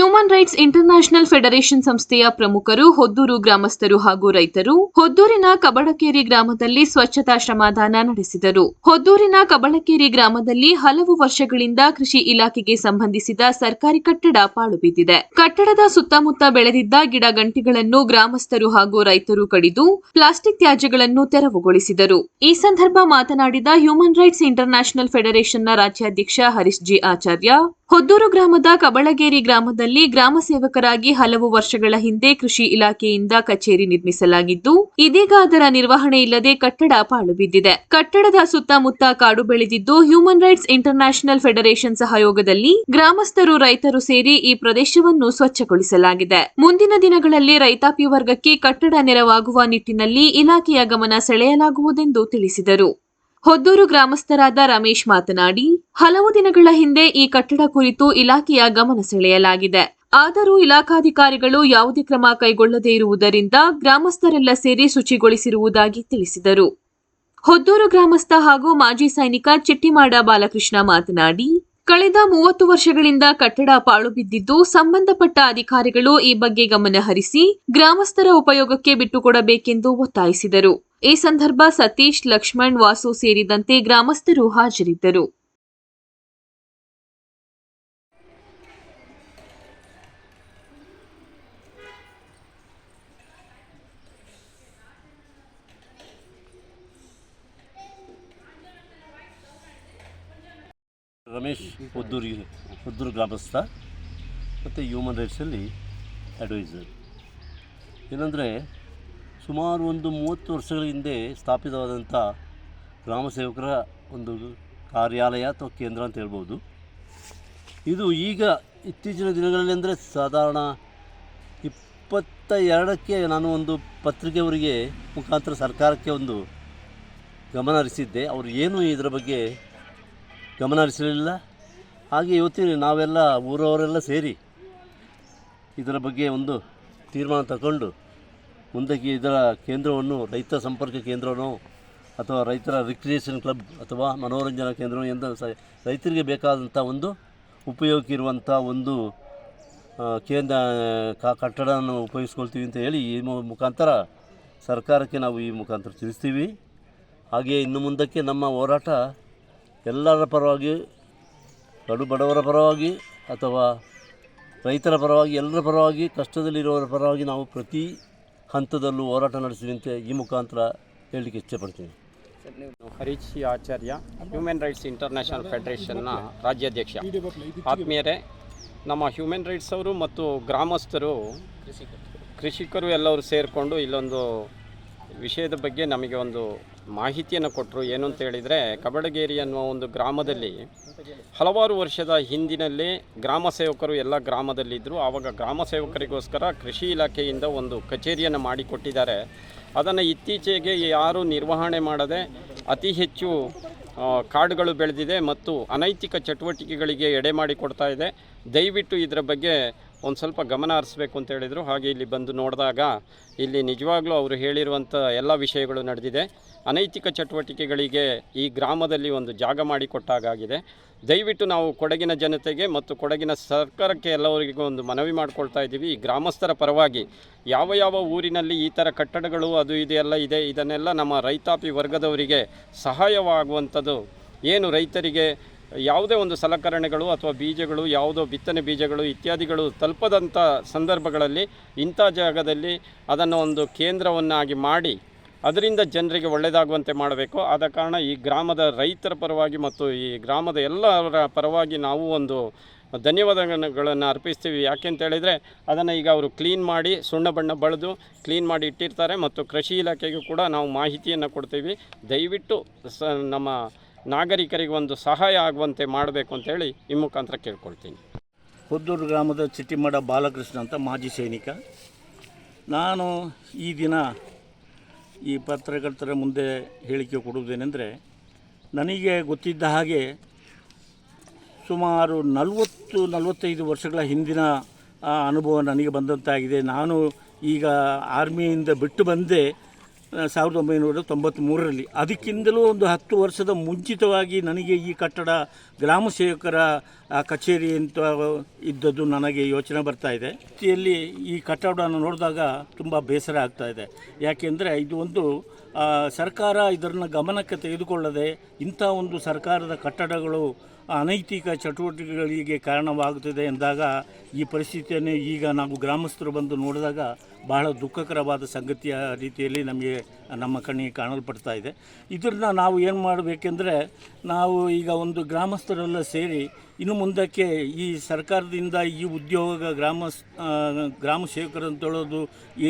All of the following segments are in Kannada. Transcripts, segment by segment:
ಹ್ಯೂಮನ್ ರೈಟ್ಸ್ ಇಂಟರ್ನ್ಯಾಷನಲ್ ಫೆಡರೇಷನ್ ಸಂಸ್ಥೆಯ ಪ್ರಮುಖರು, ಹೊದ್ದೂರು ಗ್ರಾಮಸ್ಥರು ಹಾಗೂ ರೈತರು ಹೊದ್ದೂರಿನ ಕಬಳಕೇರಿ ಗ್ರಾಮದಲ್ಲಿ ಸ್ವಚ್ಛತಾ ಶ್ರಮದಾನ ನಡೆಸಿದರು. ಹೊದ್ದೂರಿನ ಕಬಳಕೇರಿ ಗ್ರಾಮದಲ್ಲಿ ಹಲವು ವರ್ಷಗಳಿಂದ ಕೃಷಿ ಇಲಾಖೆಗೆ ಸಂಬಂಧಿಸಿದ ಸರ್ಕಾರಿ ಕಟ್ಟಡ ಪಾಳು ಬಿದ್ದಿದೆ. ಕಟ್ಟಡದ ಸುತ್ತಮುತ್ತ ಬೆಳೆದಿದ್ದ ಗಿಡ ಗಂಟೆಗಳನ್ನು ಗ್ರಾಮಸ್ಥರು ಹಾಗೂ ರೈತರು ಕಡಿದು ಪ್ಲಾಸ್ಟಿಕ್ ತ್ಯಾಜ್ಯಗಳನ್ನು ತೆರವುಗೊಳಿಸಿದರು. ಈ ಸಂದರ್ಭ ಮಾತನಾಡಿದ ಹ್ಯೂಮನ್ ರೈಟ್ಸ್ ಇಂಟರ್ನ್ಯಾಷನಲ್ ಫೆಡರೇಷನ್ನ ರಾಜ್ಯಾಧ್ಯಕ್ಷ ಹರೀಶ್ ಜಿ ಆಚಾರ್ಯ ಹೊದ್ದೂರು ಗ್ರಾಮದ ಕಬಳಗೇರಿ ಗ್ರಾಮದಲ್ಲಿ ಗ್ರಾಮ ಸೇವಕರಾಗಿ ಹಲವು ವರ್ಷಗಳ ಹಿಂದೆ ಕೃಷಿ ಇಲಾಖೆಯಿಂದ ಕಚೇರಿ ನಿರ್ಮಿಸಲಾಗಿದ್ದು, ಇದೀಗ ಅದರ ನಿರ್ವಹಣೆ ಇಲ್ಲದೆ ಕಟ್ಟಡ ಪಾಳು ಬಿದ್ದಿದೆ. ಕಟ್ಟಡದ ಸುತ್ತಮುತ್ತ ಕಾಡು ಬೆಳೆದಿದ್ದು ಹ್ಯೂಮನ್ ರೈಟ್ಸ್ ಇಂಟರ್ನ್ಯಾಷನಲ್ ಫೆಡರೇಷನ್ ಸಹಯೋಗದಲ್ಲಿ ಗ್ರಾಮಸ್ಥರು ರೈತರು ಸೇರಿ ಈ ಪ್ರದೇಶವನ್ನು ಸ್ವಚ್ಛಗೊಳಿಸಲಾಗಿದೆ. ಮುಂದಿನ ದಿನಗಳಲ್ಲಿ ರೈತಾಪಿ ವರ್ಗಕ್ಕೆ ಕಟ್ಟಡ ನೆರವಾಗುವ ನಿಟ್ಟಿನಲ್ಲಿ ಇಲಾಖೆಯ ಗಮನ ಸೆಳೆಯಲಾಗುವುದೆಂದು ತಿಳಿಸಿದರು. ಹೊದ್ದೂರು ಗ್ರಾಮಸ್ಥರಾದ ರಮೇಶ್ ಮಾತನಾಡಿ, ಹಲವು ದಿನಗಳ ಹಿಂದೆ ಈ ಕಟ್ಟಡ ಕುರಿತು ಇಲಾಖೆಯ ಗಮನ ಸೆಳೆಯಲಾಗಿದೆ. ಆದರೂ ಇಲಾಖಾಧಿಕಾರಿಗಳು ಯಾವುದೇ ಕ್ರಮ ಕೈಗೊಳ್ಳದೇ ಇರುವುದರಿಂದ ಗ್ರಾಮಸ್ಥರೆಲ್ಲ ಸೇರಿ ಶುಚಿಗೊಳಿಸಿರುವುದಾಗಿ ತಿಳಿಸಿದರು. ಹೊದ್ದೂರು ಗ್ರಾಮಸ್ಥ ಹಾಗೂ ಮಾಜಿ ಸೈನಿಕ ಚಿಟ್ಟಿಮಾಡ ಬಾಲಕೃಷ್ಣ ಮಾತನಾಡಿ, ಕಳೆದ ಮೂವತ್ತು ವರ್ಷಗಳಿಂದ ಕಟ್ಟಡ ಪಾಳು ಬಿದ್ದಿದ್ದು ಸಂಬಂಧಪಟ್ಟ ಅಧಿಕಾರಿಗಳು ಈ ಬಗ್ಗೆ ಗಮನಹರಿಸಿ ಗ್ರಾಮಸ್ಥರ ಉಪಯೋಗಕ್ಕೆ ಬಿಟ್ಟುಕೊಡಬೇಕೆಂದು ಒತ್ತಾಯಿಸಿದರು. ಈ ಸಂದರ್ಭ ಸತೀಶ್, ಲಕ್ಷ್ಮಣ್, ವಾಸು ಸೇರಿದಂತೆ ಗ್ರಾಮಸ್ಥರು ಹಾಜರಿದ್ದರು. ರಮೇಶ್ ಪುದ್ದೂರು ಪುದ್ದೂರು ಗ್ರಾಮಸ್ಥ ಮತ್ತು ಹ್ಯೂಮನ್ ರೈಟ್ಸಲ್ಲಿ ಅಡ್ವೈಸರ್ ಏನಂದರೆ ಸುಮಾರು ಒಂದು ಮೂವತ್ತು ವರ್ಷಗಳ ಹಿಂದೆ ಸ್ಥಾಪಿತವಾದಂಥ ಗ್ರಾಮ ಸೇವಕರ ಒಂದು ಕಾರ್ಯಾಲಯ ಅಥವಾ ಕೇಂದ್ರ ಅಂತ ಹೇಳ್ಬೋದು. ಇದು ಈಗ ಇತ್ತೀಚಿನ ದಿನಗಳಲ್ಲಿ ಅಂದರೆ ಸಾಧಾರಣ ಇಪ್ಪತ್ತ ಎರಡಕ್ಕೆ ನಾನು ಒಂದು ಪತ್ರಿಕೆಯವರಿಗೆ ಮುಖಾಂತರ ಸರ್ಕಾರಕ್ಕೆ ಒಂದು ಗಮನ ಹರಿಸಿದ್ದೆ. ಅವರು ಏನು ಇದರ ಬಗ್ಗೆ ಗಮನ ಹರಿಸಲಿಲ್ಲ. ಹಾಗೆ ಇವತ್ತಿನ ನಾವೆಲ್ಲ ಊರವರೆಲ್ಲ ಸೇರಿ ಇದರ ಬಗ್ಗೆ ಒಂದು ತೀರ್ಮಾನ ತಗೊಂಡು ಮುಂದಕ್ಕೆ ಇದರ ಕೇಂದ್ರವನ್ನು ರೈತ ಸಂಪರ್ಕ ಕೇಂದ್ರವೋ ಅಥವಾ ರೈತರ ರಿಕ್ರಿಯೇಷನ್ ಕ್ಲಬ್ ಅಥವಾ ಮನೋರಂಜನಾ ಕೇಂದ್ರ ಎಂದ ರೈತರಿಗೆ ಬೇಕಾದಂಥ ಒಂದು ಉಪಯೋಗಕ್ಕೆ ಇರುವಂಥ ಒಂದು ಕೇಂದ್ರ ಕಟ್ಟಡವನ್ನು ಉಪಯೋಗಿಸ್ಕೊಳ್ತೀವಿ ಅಂತ ಹೇಳಿ ಈ ಮುಖಾಂತರ ಸರ್ಕಾರಕ್ಕೆ ನಾವು ಈ ಮುಖಾಂತರ ತಿಳಿಸ್ತೀವಿ. ಹಾಗೆಯೇ ಇನ್ನು ಮುಂದಕ್ಕೆ ನಮ್ಮ ಹೋರಾಟ ಎಲ್ಲರ ಪರವಾಗಿ, ಕಡು ಬಡವರ ಪರವಾಗಿ ಅಥವಾ ರೈತರ ಪರವಾಗಿ, ಎಲ್ಲರ ಪರವಾಗಿ, ಕಷ್ಟದಲ್ಲಿರುವವರ ಪರವಾಗಿ ನಾವು ಪ್ರತಿ ಹಂತದಲ್ಲೂ ಹೋರಾಟ ನಡೆಸುವಂತೆ ಈ ಮುಖಾಂತರ ಹೇಳಲಿಕ್ಕೆ ಇಷ್ಟಪಡ್ತೀನಿ Harish Acharya human rights international ಫೆಡರೇಷನ್ನ ರಾಜ್ಯಾಧ್ಯಕ್ಷ. ಆತ್ಮೀಯರೇ, ನಮ್ಮ ಹ್ಯೂಮನ್ ರೈಟ್ಸ್ ಅವರು ಮತ್ತು ಗ್ರಾಮಸ್ಥರು, ಕೃಷಿಕರು ಎಲ್ಲರೂ ಸೇರಿಕೊಂಡು ಇಲ್ಲೊಂದು ವಿಷಯದ ಬಗ್ಗೆ ನಮಗೆ ಒಂದು ಮಾಹಿತಿಯನ್ನು ಕೊಟ್ಟರು ಏನು ಅಂತ ಹೇಳಿದರೆ, ಕಬಡಗೇರಿ ಅನ್ನುವ ಒಂದು ಗ್ರಾಮದಲ್ಲಿ ಹಲವಾರು ವರ್ಷದ ಹಿಂದಿನಲ್ಲಿ ಗ್ರಾಮ ಸೇವಕರು ಎಲ್ಲ ಗ್ರಾಮದಲ್ಲಿದ್ದರು ಆವಾಗ ಗ್ರಾಮ ಸೇವಕರಿಗೋಸ್ಕರ ಕೃಷಿ ಇಲಾಖೆಯಿಂದ ಒಂದು ಕಚೇರಿಯನ್ನು ಮಾಡಿಕೊಟ್ಟಿದ್ದಾರೆ. ಅದನ್ನು ಇತ್ತೀಚೆಗೆ ಯಾರೂ ನಿರ್ವಹಣೆ ಮಾಡದೆ ಅತಿ ಹೆಚ್ಚು ಕಾಡುಗಳು ಬೆಳೆದಿದೆ ಮತ್ತು ಅನೈತಿಕ ಚಟುವಟಿಕೆಗಳಿಗೆ ಎಡೆ ಮಾಡಿಕೊಡ್ತಾ ಇದೆ. ದಯವಿಟ್ಟು ಇದರ ಬಗ್ಗೆ ಒಂದು ಸ್ವಲ್ಪ ಗಮನ ಹರಿಸ್ಬೇಕು ಅಂತ ಹೇಳಿದರು. ಹಾಗೆ ಇಲ್ಲಿ ಬಂದು ನೋಡಿದಾಗ ಇಲ್ಲಿ ನಿಜವಾಗ್ಲೂ ಅವರು ಹೇಳಿರುವಂಥ ಎಲ್ಲ ವಿಷಯಗಳು ನಡೆದಿದೆ. ಅನೈತಿಕ ಚಟುವಟಿಕೆಗಳಿಗೆ ಈ ಗ್ರಾಮದಲ್ಲಿ ಒಂದು ಜಾಗ ಮಾಡಿಕೊಟ್ಟಾಗಿದೆ ದಯವಿಟ್ಟು ನಾವು ಕೊಡಗಿನ ಜನತೆಗೆ ಮತ್ತು ಕೊಡಗಿನ ಸರ್ಕಾರಕ್ಕೆ ಎಲ್ಲವರಿಗೂ ಒಂದು ಮನವಿ ಮಾಡಿಕೊಳ್ತಾ ಇದ್ದೀವಿ. ಈ ಗ್ರಾಮಸ್ಥರ ಪರವಾಗಿ ಯಾವ ಯಾವ ಊರಿನಲ್ಲಿ ಈ ಥರ ಕಟ್ಟಡಗಳು ಅದು ಇದೆಲ್ಲ ಇದೆ, ಇದನ್ನೆಲ್ಲ ನಮ್ಮ ರೈತಾಪಿ ವರ್ಗದವರಿಗೆ ಸಹಾಯವಾಗುವಂಥದ್ದು. ಏನು ರೈತರಿಗೆ ಯಾವುದೇ ಒಂದು ಸಲಕರಣೆಗಳು ಅಥವಾ ಬೀಜಗಳು, ಯಾವುದೋ ಬಿತ್ತನೆ ಬೀಜಗಳು ಇತ್ಯಾದಿಗಳು ತಲುಪದಂಥ ಸಂದರ್ಭಗಳಲ್ಲಿ ಇಂಥ ಜಾಗದಲ್ಲಿ ಅದನ್ನು ಒಂದು ಕೇಂದ್ರವನ್ನಾಗಿ ಮಾಡಿ ಅದರಿಂದ ಜನರಿಗೆ ಒಳ್ಳೆಯದಾಗುವಂತೆ ಮಾಡಬೇಕು. ಆದ ಕಾರಣ ಈ ಗ್ರಾಮದ ರೈತರ ಪರವಾಗಿ ಮತ್ತು ಈ ಗ್ರಾಮದ ಎಲ್ಲರ ಪರವಾಗಿ ನಾವು ಒಂದು ಧನ್ಯವಾದಗಳನ್ನು ಅರ್ಪಿಸ್ತೀವಿ. ಯಾಕೆಂತ ಹೇಳಿದರೆ ಅದನ್ನು ಈಗ ಅವರು ಕ್ಲೀನ್ ಮಾಡಿ ಸುಣ್ಣ ಬಣ್ಣ ಬಳಿದು ಕ್ಲೀನ್ ಮಾಡಿ ಇಟ್ಟಿರ್ತಾರೆ ಮತ್ತು ಕೃಷಿ ಇಲಾಖೆಗೂ ಕೂಡ ನಾವು ಮಾಹಿತಿಯನ್ನು ಕೊಡ್ತೀವಿ. ದಯವಿಟ್ಟು ಸ ನಮ್ಮ ನಾಗರಿಕರಿಗೆ ಒಂದು ಸಹಾಯ ಆಗುವಂತೆ ಮಾಡಬೇಕು ಅಂತೇಳಿ ಈ ಮುಖಾಂತರ ಕೇಳ್ಕೊಳ್ತೀನಿ. ಪುದ್ದೂರು ಗ್ರಾಮದ ಚಿಟ್ಟಿಮಡ ಬಾಲಕೃಷ್ಣ ಅಂತ ಮಾಜಿ ಸೈನಿಕ. ನಾನು ಈ ದಿನ ಈ ಪತ್ರಕರ್ತರ ಮುಂದೆ ಹೇಳಿಕೆ ಕೊಡುವುದೇನೆಂದರೆ, ನನಗೆ ಗೊತ್ತಿದ್ದ ಹಾಗೆ ಸುಮಾರು ನಲವತ್ತು, ನಲವತ್ತೈದು ವರ್ಷಗಳ ಹಿಂದಿನ ಅನುಭವ ನನಗೆ ಬಂದಂತಾಗಿದೆ. ನಾನು ಈಗ ಆರ್ಮಿಯಿಂದ ಬಿಟ್ಟು ಬಂದೆ. ಸಾವಿರದ ಒಂಬೈನೂರ ತೊಂಬತ್ತ್ಮೂರರಲ್ಲಿ ಅದಕ್ಕಿಂತಲೂ ಒಂದು ಹತ್ತು ವರ್ಷದ ಮುಂಚಿತವಾಗಿ ನನಗೆ ಈ ಕಟ್ಟಡ ಗ್ರಾಮ ಸೇವಕರ ಆ, ಕಚೇರಿ ಅಂತ ಇದ್ದದ್ದು ನನಗೆ ಯೋಚನೆ ಬರ್ತಾ ಇದೆ. ಇಲ್ಲಿ ಈ ಕಟ್ಟಡವನ್ನು ನೋಡಿದಾಗ ತುಂಬ ಬೇಸರ ಆಗ್ತಾ ಇದೆ. ಯಾಕೆಂದರೆ ಇದು ಒಂದು ಸರ್ಕಾರ ಇದನ್ನು ಗಮನಕ್ಕೆ ತೆಗೆದುಕೊಳ್ಳದೆ ಇಂಥ ಒಂದು ಸರ್ಕಾರದ ಕಟ್ಟಡಗಳು ಅನೈತಿಕ ಚಟುವಟಿಕೆಗಳಿಗೆ ಕಾರಣವಾಗುತ್ತದೆ ಎಂದಾಗ ಈ ಪರಿಸ್ಥಿತಿಯನ್ನು ಈಗ ನಾವು ಗ್ರಾಮಸ್ಥರು ಬಂದು ನೋಡಿದಾಗ ಬಹಳ ದುಃಖಕರವಾದ ಸಂಗತಿಯ ರೀತಿಯಲ್ಲಿ ನಮಗೆ ನಮ್ಮ ಕಣ್ಣಿಗೆ ಕಾಣಲ್ಪಡ್ತಾ ಇದೆ. ಇದನ್ನು ನಾವು ಏನು ಮಾಡಬೇಕೆಂದರೆ ನಾವು ಈಗ ಒಂದು ಗ್ರಾಮಸ್ಥರೆಲ್ಲ ಸೇರಿ ಇನ್ನು ಮುಂದಕ್ಕೆ ಈ ಸರ್ಕಾರದಿಂದ ಈ ಉದ್ಯೋಗ ಗ್ರಾಮ ಗ್ರಾಮ ಸೇವಕರು ಅಂತೇಳೋದು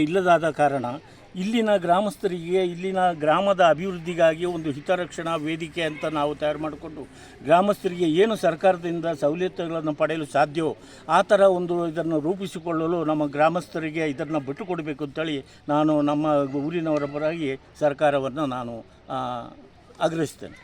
ಇಲ್ಲದಾದ ಕಾರಣ. ಇಲ್ಲಿನ ಗ್ರಾಮಸ್ಥರಿಗೆ, ಇಲ್ಲಿನ ಗ್ರಾಮದ ಅಭಿವೃದ್ಧಿಗಾಗಿ ಒಂದು ಹಿತರಕ್ಷಣಾ ವೇದಿಕೆ ಅಂತ ನಾವು ತಯಾರು ಮಾಡಿಕೊಂಡು ಗ್ರಾಮಸ್ಥರಿಗೆ ಏನು ಸರ್ಕಾರದಿಂದ ಸವಲತ್ತುಗಳನ್ನು ಪಡೆಯಲು ಸಾಧ್ಯವೋ ಆ ಥರ ಒಂದು ಇದನ್ನು ರೂಪಿಸಿಕೊಳ್ಳಲು ನಮ್ಮ ಗ್ರಾಮಸ್ಥರಿಗೆ ಇದನ್ನು ಬಿಟ್ಟುಕೊಡಬೇಕು ಅಂತೇಳಿ ನಾನು ನಮ್ಮ ಊರಿನವರ ಪರವಾಗಿ ಸರ್ಕಾರವನ್ನು ನಾನು ಆಗ್ರಹಿಸ್ತೇನೆ.